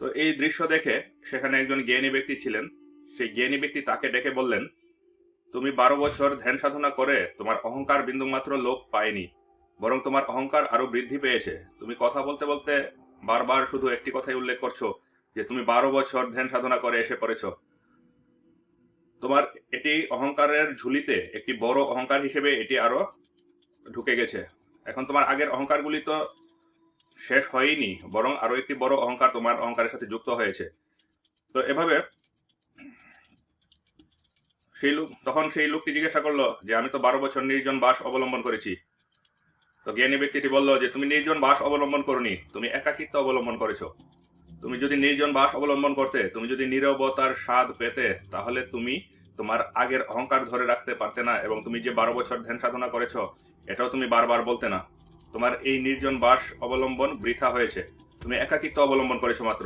তো এই দৃশ্য দেখে সেখানে একজন জ্ঞানী ব্যক্তি ছিলেন। সেই জ্ঞানী ব্যক্তি তাকে ডেকে বললেন, তুমি বারো বছর ধ্যান সাধনা করে তোমার অহংকার বিন্দুমাত্র লোপ পায়নি, বরং তোমার অহংকার আরও বৃদ্ধি পেয়েছে। তুমি কথা বলতে বলতে বারবার শুধু একটি কথাই উল্লেখ করছ, যে তুমি বারো বছর ধ্যান সাধনা করে এসে পড়েছো। তোমার এটি অহংকারের ঝুলিতে একটি বড় অহংকার হিসেবে এটি আরও ঢুকে গেছে। এখন তোমার আগের অহংকারগুলি তো শেষ হয়নি, বরং আরও একটি বড় অহংকার তোমার অহংকারের সাথে যুক্ত হয়েছে। তো এভাবে সেই লোক, তখন সেই লোকটি জিজ্ঞাসা করল যে, আমি তো বারো বছর নির্জন বাস অবলম্বন করেছি। তো জ্ঞানী ব্যক্তিটি বলল যে, তুমি নির্জন বাস অবলম্বন করনি, তুমি একাকিত্ব অবলম্বন করেছ। তুমি যদি নির্জন বাস অবলম্বন করতে, তুমি যদি নীরবতার স্বাদ পেতে, তাহলে তুমি তোমার আগের অহংকার ধরে রাখতে পারতে না, এবং তুমি যে বারো বছর ধ্যান সাধনা করেছ, এটাও তুমি বারবার বলতে না। তোমার এই নির্জন বাস অবলম্বন বৃথা হয়েছে। তুমি একাকিত্ব অবলম্বন করেছ মাত্র।